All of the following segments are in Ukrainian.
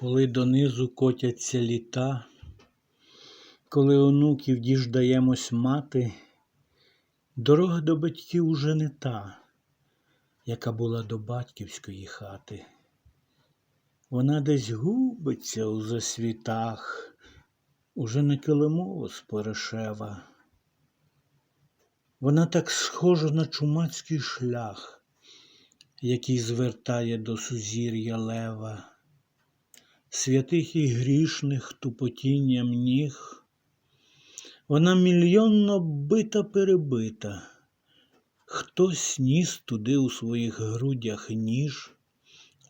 Коли донизу котяться літа, коли онуків діждаємось мати, дорога до батьків уже не та, яка була до батьківської хати. Вона десь губиться у засвітах, уже не килимово споришева. Вона так схожа на чумацький шлях, який звертає до сузір'я лева святих і грішних тупотінням ніг. Вона мільйонно бита перебита, хтось ніс туди у своїх грудях ніж,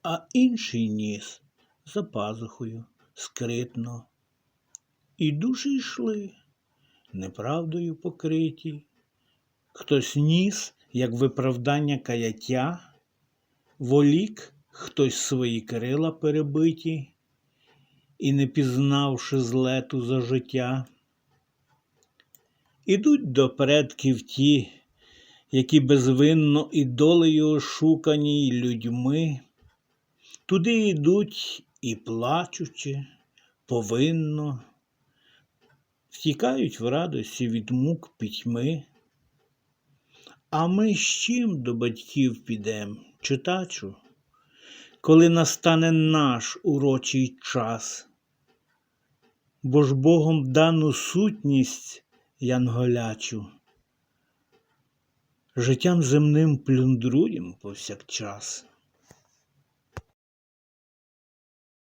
а інший ніс за пазухою скритно. І душі йшли, неправдою покриті. Хтось ніс, як виправдання каяття, волік хтось свої крила перебиті і не пізнавши злету за життя. Ідуть до предків ті, які безвинно і долею ошукані людьми, туди йдуть і плачучи, повинно, втікають в радості від мук пітьми. А ми з чим до батьків підем, читачу, коли настане наш урочий час? Бо ж Богом дану сутність янголячу, життям земним плюндруєм повсякчас.